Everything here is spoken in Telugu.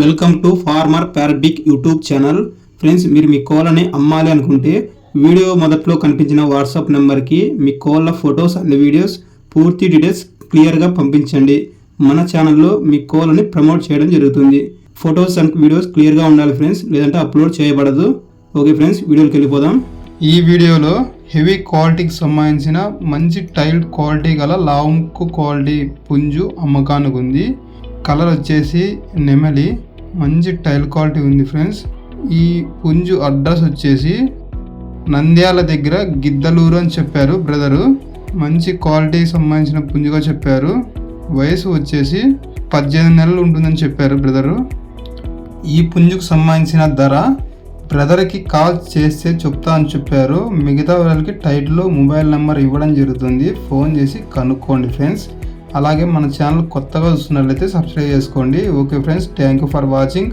వెల్కమ్ టు ఫార్మర్ పారడిక్ యూట్యూబ్ ఛానల్. ఫ్రెండ్స్ మీరు మీ కోళ్ళని అమ్మాలి అనుకుంటే వీడియో మొదట్లో కనిపించిన వాట్సాప్ నెంబర్కి మీ కోళ్ళ ఫొటోస్ అండ్ వీడియోస్ పూర్తి డీటెయిల్స్ క్లియర్గా పంపించండి. మన ఛానల్లో మీ కోళ్ళని ప్రమోట్ చేయడం జరుగుతుంది. ఫొటోస్ అండ్ వీడియోస్ క్లియర్గా ఉండాలి ఫ్రెండ్స్ లేదంటే అప్లోడ్ చేయబడదు. ఓకే ఫ్రెండ్స్ వీడియోకి వెళ్ళిపోదాం. ఈ వీడియోలో హెవీ క్వాలిటీకి సంబంధించిన మంచి టైల్డ్ క్వాలిటీ గల లావుముక్కు క్వాలిటీ పుంజు అమ్మకానికి ఉంది. కలర్ వచ్చేసి నెమలి. మంచి టైల్ క్వాలిటీ ఉంది ఫ్రెండ్స్. ఈ పుంజు అడ్రస్ వచ్చేసి నంద్యాల దగ్గర గిద్దలూరు అని చెప్పారు బ్రదరు. మంచి క్వాలిటీకి సంబంధించిన పుంజుగా చెప్పారు. వయసు వచ్చేసి పద్దెనిమిది నెలలు ఉంటుందని చెప్పారు బ్రదరు. ఈ పుంజుకు సంబంధించిన ధర బ్రదర్కి కాల్ చేస్తే చెప్తా అని చెప్పారు. మిగతా వాళ్ళకి టైట్లో మొబైల్ నెంబర్ ఇవ్వడం జరుగుతుంది. ఫోన్ చేసి కనుక్కోండి ఫ్రెండ్స్. అలాగే మన ఛానల్ కొత్తగా చూస్తున్నట్లయితే సబ్స్క్రైబ్ చేసుకోండి. Okay friends thank you for watching